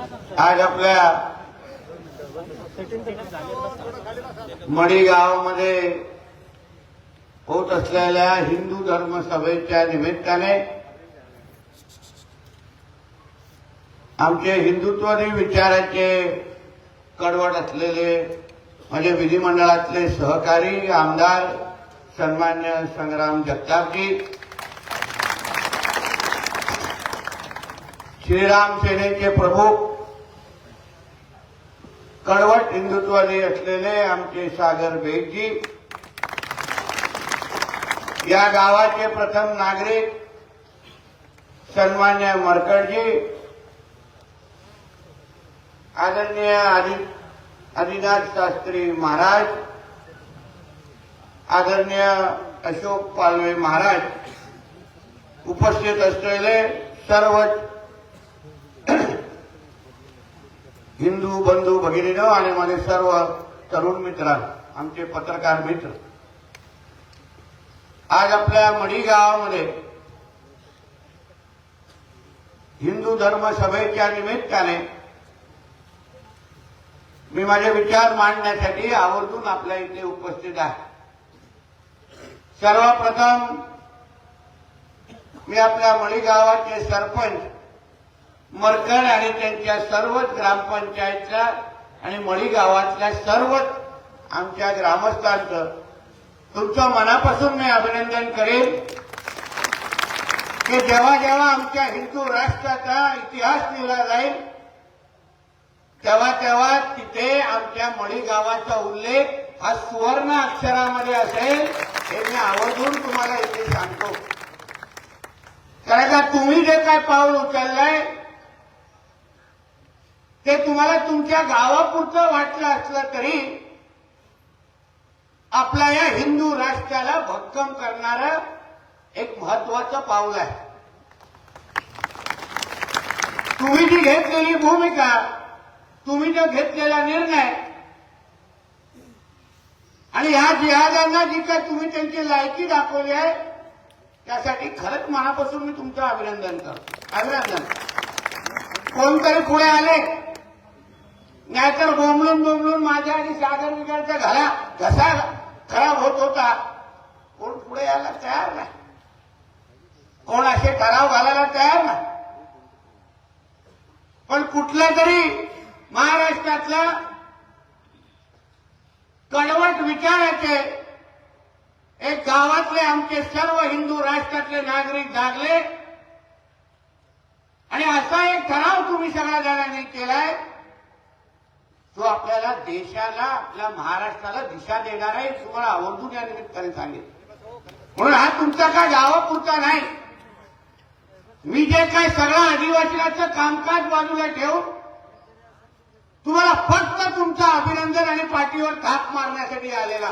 आज आपल्या मडी गावामध्ये होत असलेल्या हिंदू धर्म सभेच्या निमित्ताने आमचे हिंदुत्वादी विचाराचे कडवट असलेले म्हणजे विधिमंडळातले सहकारी आमदार सन्मान्य संग्राम जगतापजी श्रीराम सेनेचे प्रमुख कडवट हिंदुत्वादी असलेले आमचे सागर बेगजी या गावाचे प्रथम नागरिक सन्मान्य मरकडजी आदरणीय आदि आदिनाथ शास्त्री महाराज आदरणीय अशोक पालवे महाराज उपस्थित असलेले सर्व हिंदू बंधू भगिनीनं आणि माझे सर्व तरुण मित्र आमचे पत्रकार मित्र. आज आपल्या मडी गावामध्ये हिंदू धर्म सभेच्या निमित्ताने मी माझे विचार मांडण्यासाठी आवर्जून आपल्या इथे उपस्थित आहे. सर्वप्रथम मी आपल्या मळी गावाचे सरपंच मरकड आणि त्यांच्या सर्वच ग्रामपंचायतच्या आणि मळी गावातल्या सर्वच आमच्या ग्रामस्थांचं तुमचं मनापासून मी अभिनंदन करेन की जेव्हा जेव्हा आमच्या हिंदू राष्ट्राचा इतिहास लिहिला जाईल तेव्हा तेव्हा तिथे आमच्या मळी गावाचा उल्लेख हा सुवर्ण अक्षरामध्ये असेल हे मी आवर्जून तुम्हाला इथे सांगतो. कारण का तुम्ही जे काय पाऊल उचललंय ते तुम्हाला तुमच्या गावापुरतं वाटलं असलं तरी आपल्या या हिंदू राष्ट्राला भक्कम करणारं एक महत्वाचं पाऊल आहे. तुम्ही जी घेतलेली भूमिका तुम्ही जो घेतलेला निर्णय आणि ह्या जिहादांना जी काय तुम्ही त्यांची लायकी दाखवली आहे त्यासाठी खरंच मनापासून मी तुमचं अभिनंदन करतो. अभिनंदन. कोणतरी पुढे आले? नाहीतर बोंबलून बोंबलून माझ्या आणि सागर विकारचा घाला कसा खराब होत होता. कोण पुढे यायला तयार नाही. कोण असे ठराव घालायला तयार नाही. पण कुठला तरी महाराष्ट्रातला कडवट विचाराचे एक गावातले आमचे सर्व हिंदू राष्ट्रातले नागरिक जागले. आणि असा एक ठराव तुम्ही सगळ्या जणांनी केलाय. तो आपल्याला देशाला आपल्या महाराष्ट्राला दिशा देणार आहे तुम्हाला आवर्जून या निमित्ताने सांगेल म्हणून हा तुमचा काय गावापुरता नाही. मी जे काय सगळं आदिवासीचं कामकाज बाजूला ठेवून तुम्हाला फक्त तुमचं अभिनंदन आणि पाठीवर थाप मारण्यासाठी आलेला.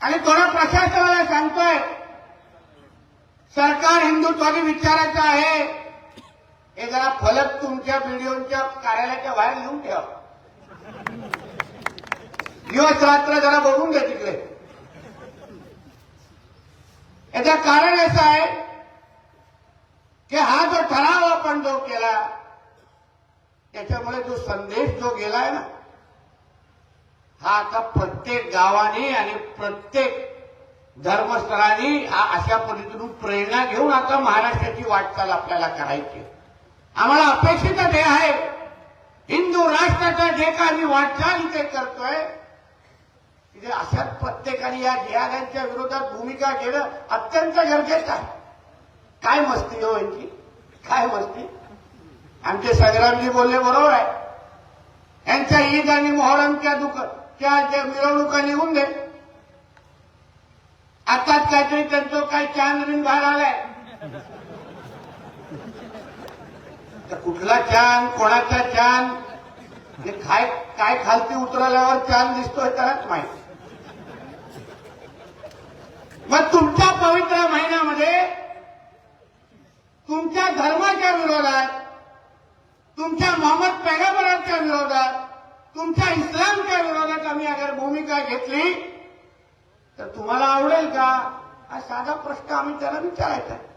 आणि थोडं प्रशासनाला सांगतोय सरकार हिंदुत्वादी विचाराचं आहे. हे जरा फलक तुमच्या व्हिडिओच्या कार्यालयाच्या बाहेर लिहून ठेवा दिवस रात्र जरा बघून घ्या तिकडे याचं कारण असं आहे की हा जो ठराव आपण जो केला त्याच्यामुळे जो संदेश जो गेलाय ना हा आता प्रत्येक गावाने आणि प्रत्येक धर्मस्थळांनी अशा पद्धतीतून प्रेरणा घेऊन आता महाराष्ट्राची वाटचाल आपल्याला करायची आहे. आम्हाला अपेक्षित हे आहे. हिंदू राष्ट्राचा जे काय आम्ही वाटचाल इथे करतोय तिथे अशाच प्रत्येकाने या जिहादांच्या विरोधात भूमिका घेणं अत्यंत गरजेचं आहे. काय मस्ती हो यांची? काय मस्ती? आमचे संग्रामजी बोलले बरोबर आहे. यांच्या ईद आणि मोहरमच्या दुख त्या ज्या मिरवणुका निघून दे. आताच काहीतरी त्यांचं काय चांद बिन बाहेर आलाय. तर कुठला चान कोणाचा चान? हे काय काय खालती उतरल्यावर चान दिसतोय त्यालाच माहिती. मग तुमच्या पवित्र महिन्यामध्ये तुमच्या धर्माच्या विरोधात तुमच्या मोहम्मद पैगंबरांच्या विरोधात तुमच्या इस्लामच्या विरोधात आम्ही अगर भूमिका घेतली तर तुम्हाला आवडेल का? हा साधा प्रश्न आम्ही त्याला विचारायचा आहे.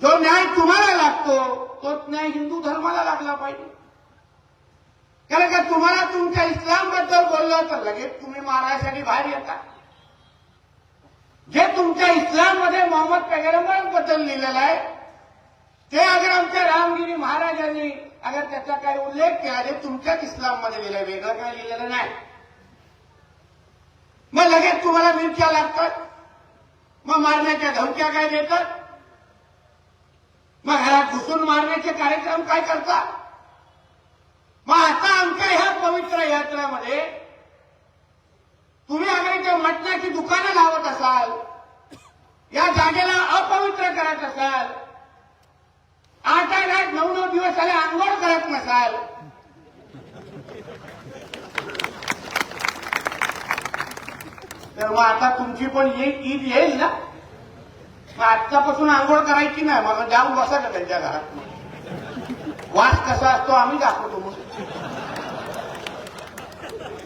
जो न्याय तुम्हाला लागतो तो न्याय हिंदू धर्माला लागला पाहिजे. कारण का तुम्हाला तुमच्या इस्लामबद्दल बोललं तर लगेच तुम्ही मारायसाठी बाहेर येता. जे तुमच्या इस्लाममध्ये मोहम्मद पैगंबरांबद्दल लिहिलेलं आहे ते अगर आमच्या रामगिरी महाराजांनी अगर त्याचा काही उल्लेख केला ते तुमच्याच इस्लाममध्ये लिहिलं वेगळं काही लिहिलेलं नाही. मग लगेच तुम्हाला मिरच्या लागतात मग मारण्याच्या धमक्या काय देतात मग ह्या घुसून मारण्याचे कार्यक्रम काय करता? मग आता आमच्या ह्या पवित्र यात्रेमध्ये तुम्ही अगर इथे मटणाची दुकानं लावत असाल या जागेला अपवित्र करत असाल आठ आठ आठ नऊ नऊ दिवस आले आंघोळ करत नसाल. तर मग आता तुमची पण ईद येईल ना? मग आजच्यापासून आंघोळ करायची नाही. मग जाऊन बसा का त्यांच्या घरात? वास कसा असतो आम्ही दाखवतो मग.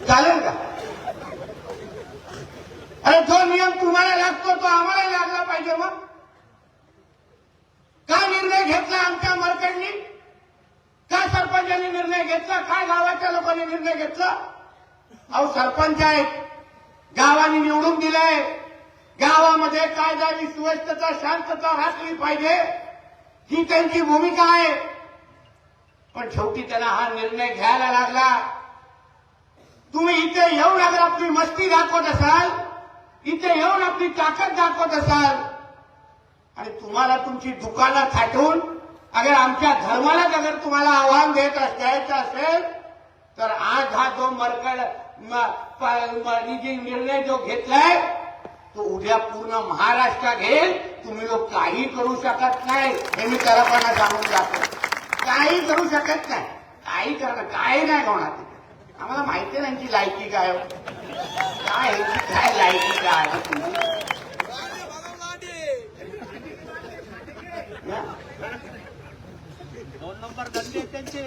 चालेल का? अरे जो नियम तुम्हाला लागतो तो आम्हाला लागला पाहिजे मग. का निर्णय घेतला आमच्या मरकडनी का सरपंचांनी निर्णय घेतला? काय गावाच्या लोकांनी निर्णय घेतला? अहो सरपंच आहेत. गावाने निवडून दिलाय. गावामध्ये कायदा सुव्यवस्थेचा शांतता राखली पाहिजे. ही त्यांची भूमिका आहे. पण शेवटी त्यांना हा निर्णय घ्यायला लागला. तुम्ही इथे येऊन अगर आपली मस्ती दाखवत असाल इथे येऊन आपली ताकद दाखवत असाल आणि तुम्हाला तुमची दुकानं थाटून अगर आमच्या धर्मालाच अगर तुम्हाला आव्हान देत अस- द्यायचं असेल तर आज हा जो मरकड म- निर्णय जो घेतलाय तो उद्या पूर्ण महाराष्ट्र घेईल तुम्ही लोक काही करू शकत नाही हे मी त्याला सांगून जातो. काही करू शकत नाही. काही करणं काही नाही होणार आम्हाला माहिती आहे त्यांची लायकी काय हो. काय काय लायकी काय? दोन नंबर धंदे त्यांचे.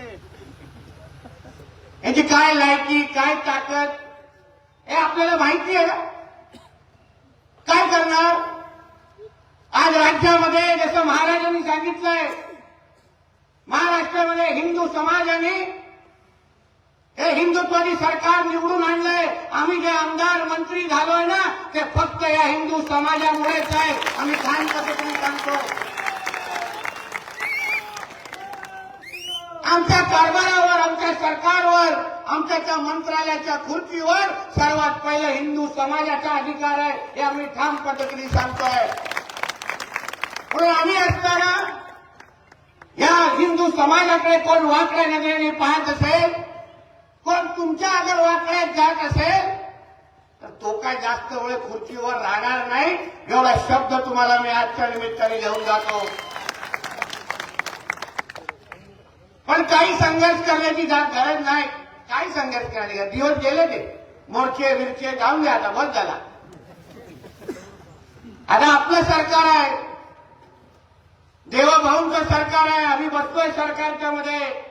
याची काय लायकी काय ताकद? हे आपल्याला माहिती आहे ना. काय करणार? आज राज्यामध्ये जसं महाराजांनी सांगितलंय महाराष्ट्रामध्ये हिंदू समाजाने हे हिंदुत्वादी सरकार निवडून आणलंय. आम्ही जे आमदार मंत्री झालोय ना ते फक्त या हिंदू समाजामुळेच आहे. आम्ही छान पद्धतीने सांगतो आमच्या कारभारावर आमच्या सरकारवर आमच्या त्या मंत्रालयाच्या खुर्चीवर सर्वात पहिले हिंदू समाजाचा अधिकार आहे हे आम्ही ठाम पद्धतीने सांगतोय. म्हणून आम्ही असताना या हिंदू समाजाकडे कोण वाकड्या नजरेने पाहत असेल कोण तुमच्या अगर वाकड्यात जात असेल तर तो काय जास्त वेळ खुर्चीवर राहणार नाही एवढा शब्द तुम्हाला मी आजच्या निमित्ताने घेऊन जातो. पण काही संघर्ष करण्याची गरज नाही. काय संघर्ष करण्याची दिवस गेले ते. मोर्चे बिरचे जाऊन द्या आता बस झाला. आता आपलं सरकार आहे. देवाभाऊंचं सरकार आहे. आम्ही बसतोय सरकारच्या मध्ये.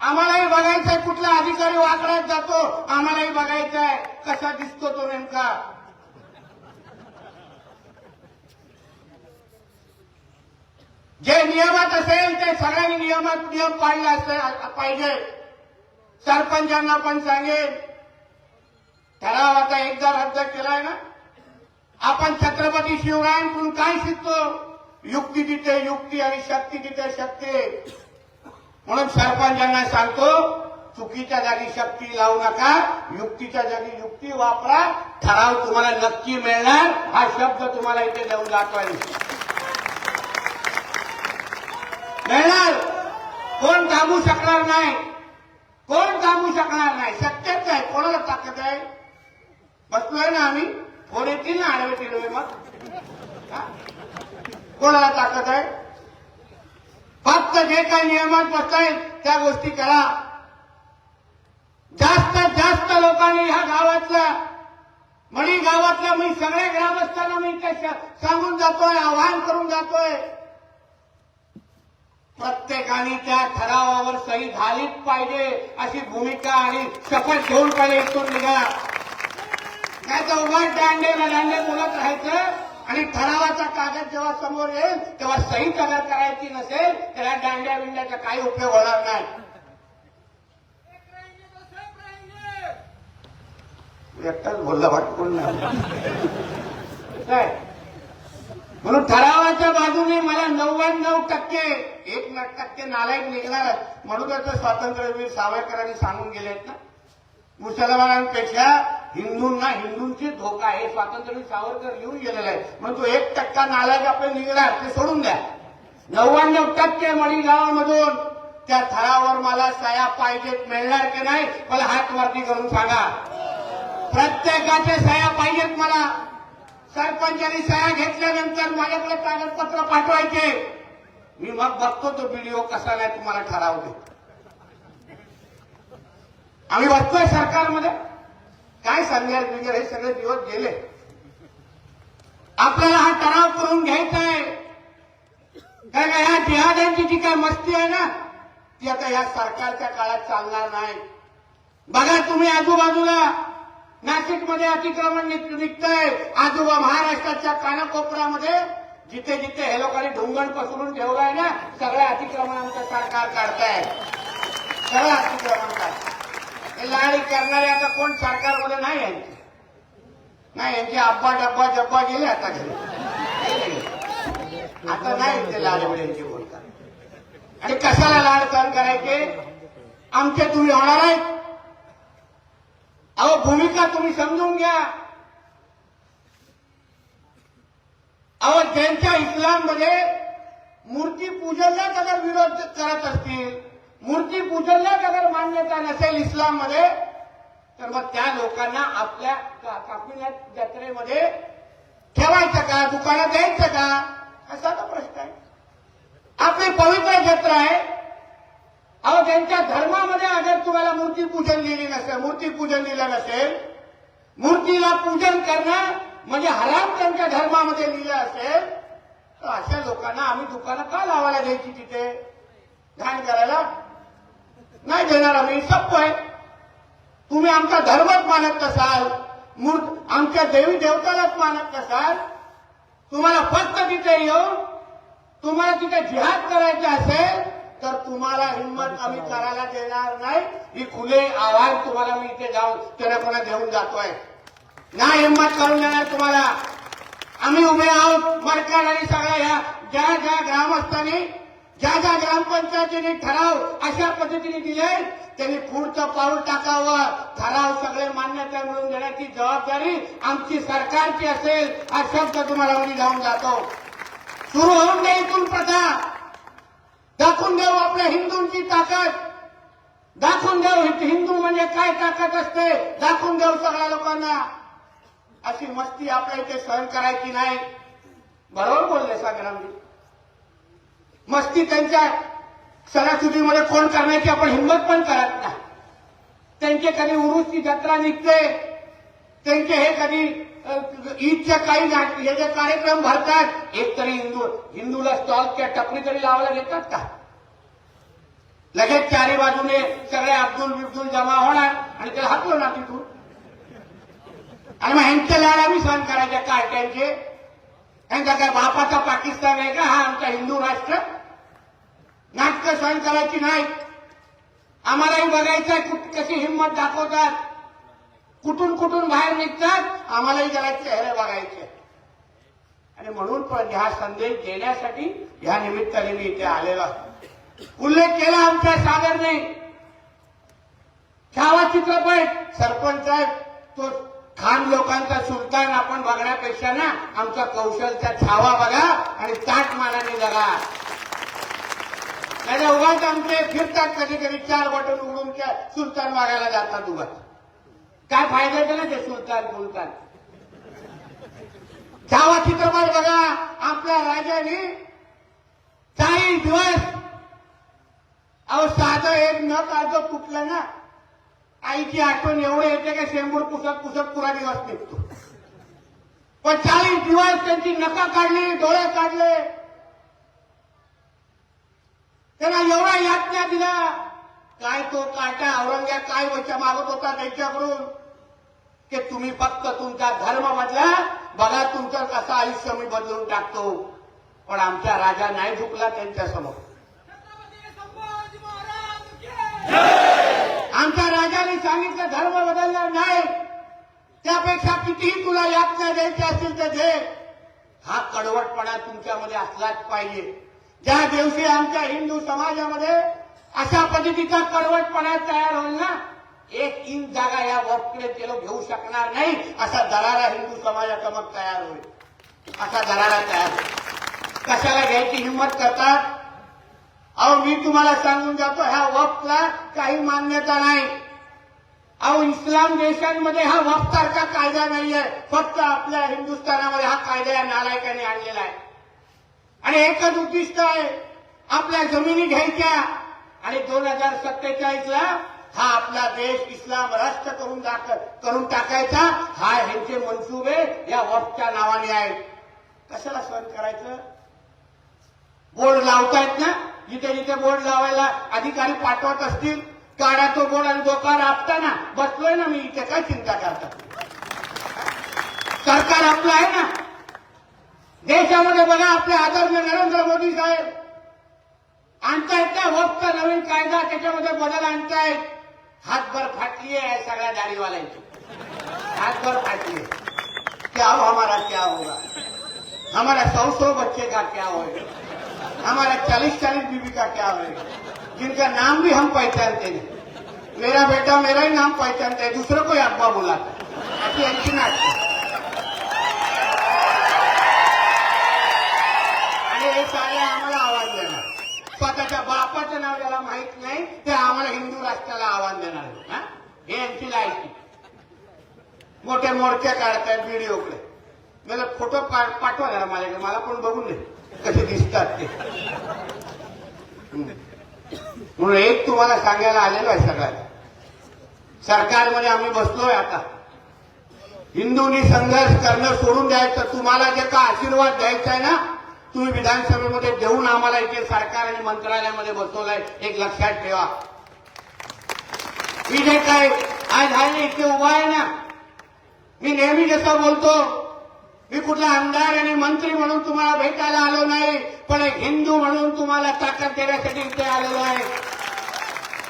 आम्हालाही बघायचंय कुठला अधिकारी वाकड्यात जातो. आम्हालाही बघायचंय कसा दिसतो तो नेमका. जे नियमात असेल ते सगळ्यांनी नियमात नियम पाळले असे पाहिजे. सरपंचांना पण सांगेल ठराव आता एकदा रद्द केलाय ना? आपण छत्रपती शिवरायांकडून काय शिकतो? युक्ती तिथे युक्ती आणि शक्ती तिथे शक्ती. म्हणून सरपंचांना सांगतो चुकीच्या जागी शक्ती लावू नका युक्तीच्या जागी युक्ती वापरा ठराव तुम्हाला नक्की मिळणार हा शब्द तुम्हाला इथे देऊन दाखवायला मिळणार. कोण थांबू शकणार नाही. कोण थांबू शकणार नाही? शक्यच आहे. कोणाला ताकद आहे? बसलोय ना आम्ही. फोन येतील ना आडवे तिडवे मग. कोणाला ताकद आहे? फक्त जे काही नियमात बसतायत त्या गोष्टी करा. जास्तीत जास्त लोकांनी ह्या गावातल्या मणी गावातल्या मी सगळे ग्रामस्थांना मी सांगून जातोय आवाहन करून जातोय. प्रत्येकाने त्या ठरावावर सही झालीच पाहिजे अशी भूमिका आणि शपथ घेऊन पाहिजे इथून निघा. नाही तर उघड दांडे दांडे बोलत राहायचं आणि ठरावाचा कागद जेव्हा समोर येईल तेव्हा सही कलर करायची नसेल त्याला दांड्या बिंड्याचा काही उपयोग होणार नाही. एकटाच बोलला वाटून नाही. म्हणून ठरावाच्या बाजूने मला नव्याण्णव टक्के एक टक्के नालायक निघणार म्हणून तर स्वातंत्र्यवीर सावरकरांनी सांगून गेले आहेत ना. मुसलमानांपेक्षा हिंदूंना हिंदूंची धोका आहे. स्वातंत्र्यवीर सावरकर लिहून गेलेला आहे म्हणून तो एक टक्का नालायक आपले निघणार ते सोडून द्या. नव्याण्णव टक्के मणीगावामधून त्या थरावर मला सया पाहिजेत मिळणार की नाही मला हात वरती करून सांगा. प्रत्येकाचे सया पाहिजेत मला. सरपंचाने सह्या घेतल्यानंतर माझ्याकडे कागदपत्र पाठवायचे. मी मग बघतो तो व्हिडिओ कसा नाही तुम्हाला ठराव दे आम्ही बघतोय सरकारमध्ये. काय संन्यास वगैरे हे सगळे दिवस गेले. आपल्याला हा ठराव करून घ्यायचा आहे कारण ह्या जिहाद्यांची जी काय मस्ती आहे ना ती आता या सरकारच्या काळात चालणार नाही. बघा तुम्ही आजूबाजूला नाशिकमध्ये अतिक्रमण निघतंय. आजोबा महाराष्ट्राच्या कानाकोपऱ्यामध्ये जिथे जिथे हे लोकांनी ढोंगण पसरून ठेवलंय ना सगळ्या अतिक्रमणांचं सरकार काढताय सगळं अतिक्रमण काढताय हे लाडी करणारे आता कोण सरकारमध्ये नाही यांचे नाही यांचे अब्बा डब्बा जब्बा गेले आता घरी. आता नाही ते लाडवड्यांचे बोलतात. आणि कशाला लाड सहन करायचे? आमचे तुम्ही होणार आहेत. अहो भूमिका तुम्ही समजून घ्या. अहो ज्यांच्या इस्लाममध्ये मूर्ती पूजनाच अगर विरोध करत असतील मूर्ती पूजनाच अगर मान्यता नसेल इस्लाममध्ये तर मग त्या लोकांना आपल्या का- जत्रेमध्ये ठेवायचं का? दुकानात द्यायचं का? असा साधा प्रश्न आहे आपली पवित्र जत्रा आहे अहो त्यांच्या धर्मामध्ये अगर तुम्हाला मूर्ती पूजन लिहिली नसेल मूर्ती पूजन लिहिलं नसेल मूर्तीला पूजन करणं म्हणजे हराम त्यांच्या धर्मामध्ये लिहिलं असेल तर अशा लोकांना आम्ही दुकानं का लावायला द्यायची तिथे? घाण करायला? नाही देणार आम्ही सप्प आहे. तुम्ही आमचा धर्मच मानत नसाल मूर्त आमच्या देवी देवतालाच मानत नसाल तुम्हाला फक्त तिथे येऊन तुम्हाला तिथे जिहाद करायचा असेल तर तुम्हाला हिंमत आम्ही करायला देणार नाही. ही खुले आव्हान तुम्हाला मी इथे जाऊन तेरेपणा देऊन जातोय. ना हिंमत करून देणार तुम्हाला. आम्ही उभे आहोत मरकाड आणि सगळ्या ह्या ज्या ज्या ग्रामस्थांनी ज्या ज्या ग्रामपंचायतीने ठराव अशा पद्धतीने दिले त्यांनी पुढचं पाऊल टाकावं. ठराव सगळे मान्यता मिळवून देण्याची जबाबदारी आमची सरकारची असेल हा शब्द तुम्हाला मी जाऊन जातो. सुरू होऊन दे इथून प्रथा. दाखवून देऊ आपल्या हिंदूंची ताकद. दाखवून देऊ हिंदू म्हणजे काय ताकद असते? दाखवून देऊ सगळ्या लोकांना. अशी मस्ती आपल्या इथे सहन करायची नाही. बरोबर बोलले संग्रामजी. मस्ती त्यांच्या सणासुदीमध्ये कोण करण्याची आपण हिंमत पण करत नाही. त्यांचे कधी उरुसची जत्रा निघते. त्यांचे हे कधी ईदच्या काही नाट- हे जे कार्यक्रम भरतात एक तरी हिंदू हिंदूला स्टॉल किंवा टपरी तरी लावायला देतात का? लगेच चारी बाजूने सगळे अब्दुल बिब्दुल जमा होणार आणि त्याला हातलो ना तिथून. आणि मग ह्यांच्या लाड आम्ही सहन करायचे काय त्यांचे त्यांचा काय बापाचा पाकिस्तान आहे का? हा आमचा हिंदू राष्ट्र. नाटकं सहन करायची नाही. आम्हालाही बघायचंय कशी हिंमत दाखवतात. कुठून कुठून बाहेर निघतात? आम्हालाही जरा चेहरे बघायचे आणि म्हणून पण हा संदेश देण्यासाठी या निमित्ताने मी इथे आलेलो उल्लेख केला आमच्या सागरने. छावा चित्रपट सरपंच आहे तो खान लोकांचा सुलतान आपण बघण्यापेक्षा ना आमचा कौशलचा छावा बघा आणि ताट मानाने जगा. त्याच्या उगाच आमचे फिरतात कधी कधी चार बटन उडून सुलतान बघायला जातात उगाच. काय फायदा ना ते सुलतान सुलतान छावा चित्रपट बघा आपल्या राजाने चाळीस दिवस अहो साधं एक न काढतो कुठलं ना आईची आठवण एवढे येते का शेंबूर पुसत पुसत पुरा दिवस निघतो. पण चाळीस दिवस त्यांची नका काढली डोळे काढले. त्यांना एवढा यातना दिला. काय तो काटा औरंग्या काय वच्या मागत होता त्यांच्याकडून? की तुम्ही फक्त तुमचा धर्म बदला बघा तुमचं कसं आयुष्य मी बदलून टाकतो. पण आमचा राजा नाही झुकला त्यांच्यासमोर. आमच्या राजाने सांगितलं धर्म बदलणार नाही. त्यापेक्षा कितीही तुला यातना द्यायची असेल तर दे. हा कडवटपणा तुमच्यामध्ये असलाच पाहिजे. ज्या दिवशी आमच्या हिंदू समाजामध्ये अशा पद्धतीचा कडवटपणा तयार होईल ना? एक इंच जागा या वक्तकडे ते लोक घेऊ शकणार नाही. असा दरारा हिंदू समाजाचा मग तयार होईल. असा दरारा तयार होईल. कशाला घ्यायची हिंमत करतात? अहो मी तुम्हाला सांगून जातो ह्या वक्तला काही मान्यता नाही. अहो इस्लाम देशांमध्ये हा वफ सारखा कायदा नाहीये. फक्त आपल्या हिंदुस्थानामध्ये हा कायदा या नालायकाने आणलेला आहे. आणि एकच उद्दिष्ट आहे आपल्या जमिनी घ्यायच्या. आणि दोन हजार सत्तेचाळीसला हा आपला देश इस्लाम राष्ट्र करून करून टाकायचा. हा ह्यांचे मनसुबे या वफच्या नावाने आहेत. कशाला सहन करायचं? बोर्ड लावतायत ना? जिथे जिथे बोर्ड लावायला अधिकारी पाठवत असतील. काढा तो बोर्ड आणि डोकार आपताना बसलोय ना मी इथे. काय चिंता करता? सरकार आपलं आहे ना? देशामध्ये बघा आपले आदरणीय नरेंद्र मोदी साहेब. आणतायत ना वक्ता नवीन कायदा त्याच्यामध्ये बदल आणतायत. हातभर फाटली आहे सगळ्या दाढीवाल्यांची. हातभर फाटली है। क्या हो हमारा क्या होगा? हमारा सौ सौ बच्चे का क्या होगा हमारा चालीस चालीस बीबी का क्या होगा जिनका नाम भी हम पहचानते नहीं। मेरा बेटा मेरा ही नाम पहचानता है दूसरे कोई अब्बा बुलाता है। ऐसी यांची आणि हे। सारे आम्हाला स्वतःच्या बापाचं नाव ज्याला माहीत नाही ते आम्हाला हिंदू राष्ट्राला आव्हान देणार हा? हे यांची लायकी. मोठे मोर्चे काढतायत व्हिडिओकडे मला म्हणजे फोटो पाठवा जरा माझ्याकडे. मला पण बघून नये कसे दिसतात ते. म्हणून एक तुम्हाला सांगायला आलेलो आहे सगळ्यात. सरकारमध्ये आम्ही बसलोय आता. हिंदूंनी संघर्ष करणं सोडून द्यायचं. तुम्हाला जे का आशीर्वाद द्यायचा आहे ना तुम्ही विधानसभेमध्ये देऊन आम्हाला इथे सरकार आणि मंत्रालयामध्ये बसवलंय. एक लक्षात ठेवा. मी जे काय आज आहे इथे उभा आहे ना मी नेहमी जसं बोलतो मी कुठला आमदार आणि मंत्री म्हणून तुम्हाला भेटायला आलो नाही पण एक हिंदू म्हणून तुम्हाला ताकद देण्यासाठी इथे आलेलो आहे.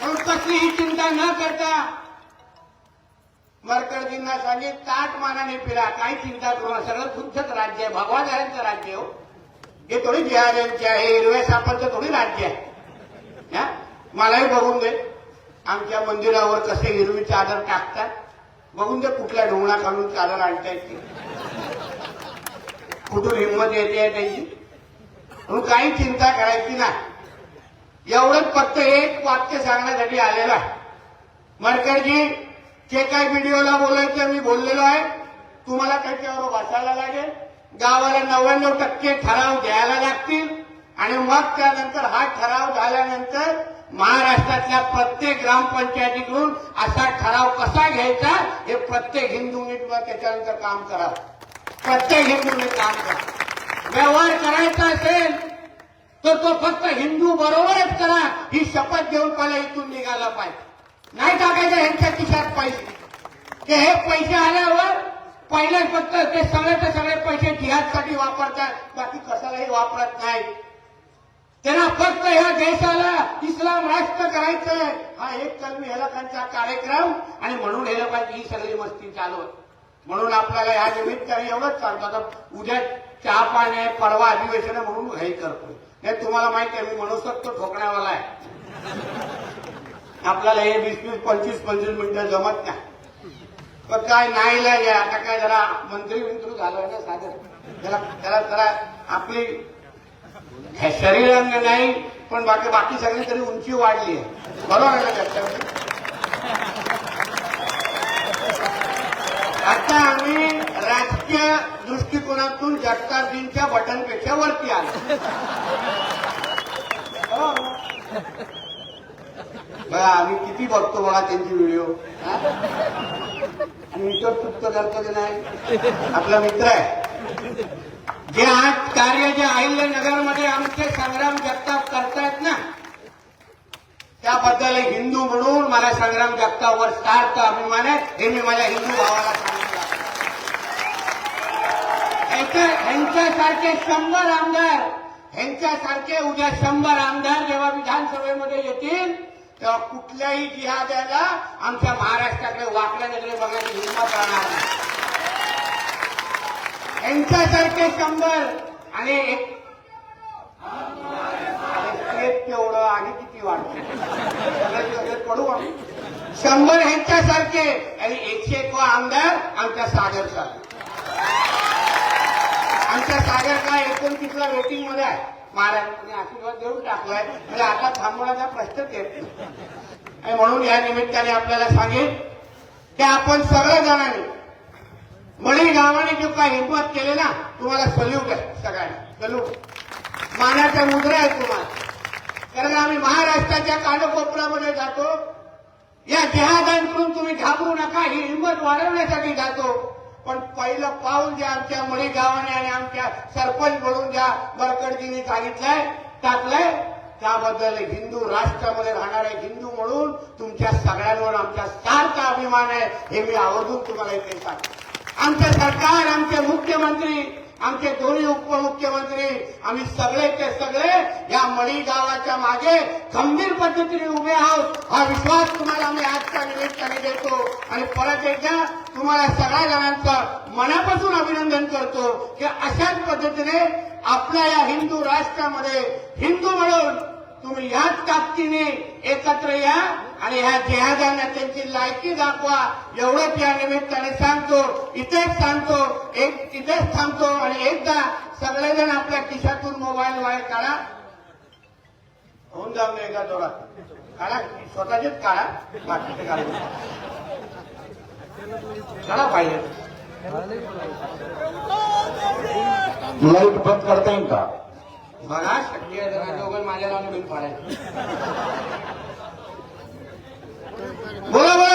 म्हणून कसलीही चिंता न करता मरकरजींना सांगित ताट मानाने फिरा काही चिंता करू सगळं शुद्धच राज्य आहे. भगवादारांचं राज्य हो. हे थोडी जिहाद्यांचे आहे हिरव्या सापांचं थोडी राज्य आहे. हा? मलाही बघून दे. आमच्या मंदिरावर कसे हिरवी चादर टाकतात. बघून दे कुठल्या ढोंगणा काढून चादर आणतायत ती. कुठून हिंमत येते आहे त्यांची? म्हणून काही चिंता करायची नाही. एवढंच फक्त एक वाक्य सांगण्यासाठी आलेलं आहे. मडकरजी जे काही व्हिडिओला बोलायचं मी बोललेलो आहे. तुम्हाला त्याच्यावर बसायला लागेल. गावाला नव्याण्णव टक्के ठराव द्यायला लागतील. आणि मग त्यानंतर हा ठराव झाल्यानंतर महाराष्ट्रातल्या प्रत्येक ग्रामपंचायतीकडून असा ठराव कसा घ्यायचा हे प्रत्येक हिंदूंनी त्याच्यानंतर काम करावं प्रत्येक हिंदूने काम करा. व्यवहार करायचा असेल तर तो फक्त हिंदू बरोबरच करा. ही शपथ घेऊन मला इथून निघाला पाहिजे. नाही टाकायचं ह्यांच्या खिशात पैसे. ते हे पैसे आल्यावर पहिले फक्त ते सगळ्याचे सगळे पैसे जिहादसाठी वापरतात बाकी कशालाही वापरत नाही त्यांना फक्त ह्या देशाला इस्लाम राष्ट्र करायचंय. हा एक कलमी हेलकांचा कार्यक्रम आणि म्हणून हे लोकांची ही सगळी मस्ती चालू म्हणून आपल्याला ह्या निमित्ताने एवढंच चालतो आता उद्या चहा पाणी आहे परवा अधिवेशन आहे म्हणून हे करतोय. हे तुम्हाला माहिती आहे मी म्हणू शकतो ठोकण्यावाला आहे. आपल्याला हे वीस वीस पंचवीस पंचवीस मिनिटं जमत नाही. पण काय नाही आहे आता काय जरा मंत्री विंत्री झालं ना साधन त्याला त्याला जरा आपली हे शरीरांग नाही पण बाकी बाकी सगळी तरी उंची वाढली आहे. बरोबर आहे ना त्याच्यामध्ये आता आम्ही राजकीय दृष्टिकोनातून जगतारजींच्या बटनपेक्षा वरती आलो. बघा आम्ही किती बघतो बघा त्यांची व्हिडिओ. आणि मित्र तृप्त करतो की नाही आपला मित्र आहे. जे आज कार्य जे अहिल्यानगरमध्ये आमचे संग्राम जगताप करतायत ना त्याबद्दल एक हिंदू म्हणून मला संग्राम जगतावर सार्थ अभिमान आहे. हे मी माझ्या हिंदू भावाला सांगितलं ह्यांच्यासारखे शंभर आमदार ह्यांच्यासारखे उद्या शंभर आमदार जेव्हा विधानसभेमध्ये येतील तेव्हा कुठल्याही जिहाद्याला आमच्या महाराष्ट्राकडे वाकल्या नजरे बघण्याची हिंमत राहणार नाही. यांच्यासारखे शंभर आणि एक तेवढं आणि किती वाढतं? पडू आम्ही. शंभर ह्यांच्यासारखे आणि एकशे एक आमदार आमच्या सागरचा आमच्या सागरचा काय एकोणतीसला वेटिंगमध्ये आहे. महाराजांनी आशीर्वाद देऊन टाकलाय म्हणजे आता थांबवण्याचा प्रश्नच येत आणि म्हणून या निमित्ताने आपल्याला सांगेन की आपण सगळ्या जणांनी मणी गावाने जो काय हिंमत केले ना तुम्हाला सल्यूट आहे सगळ्यांना. सल्यूट मानाच्या मुद्रा आहे तुम्हाला. कारण आम्ही महाराष्ट्राच्या कानकोपऱ्यामध्ये जातो. या जिहादांकडून तुम्ही घाबरू नका ही हिंमत वाढवण्यासाठी जातो. पण पहिलं पाऊल जे आमच्या मणी गावाने आणि आमच्या सरपंच म्हणून ज्या बरकडजींनी सांगितलंय टाकलंय त्याबद्दल हिंदू राष्ट्रामध्ये राहणारे हिंदू म्हणून तुमच्या सगळ्यांवर आमच्या सारखा अभिमान आहे हे मी आवर्जून तुम्हाला इथे सांगतो. आमचं सरकार आमचे मुख्यमंत्री आमचे दोन्ही उपमुख्यमंत्री आम्ही सगळे ते सगळे या मळी गावाच्या मागे गंभीर पद्धतीने उभे आहोत. हा विश्वास तुम्हाला आम्ही आजच्या निमित्ताने देतो. आणि परत एकदा तुम्हाला सगळ्या जणांचं मनापासून अभिनंदन करतो की अशाच पद्धतीने आपल्या या हिंदू राष्ट्रामध्ये हिंदू म्हणून तुम्ही याच ताकदीने एकत्र या आणि ह्या जिहादांना त्यांची लायकी दाखवा. एवढंच या निमित्ताने सांगतो. इथेच सांगतो. एक तिथेच थांबतो आणि एकदा सगळेजण आपल्या खिशातून मोबाईल बाहेर काढा. होऊन जाऊ नये एका जोरात. काढा. स्वतःचेच काढा. बाकीचे काढा पाहिजे लाइट बंद करता येईल का? बघा शक्य आहे जरा दोघं माझ्या लावून बिल फाडायचं बरोबर.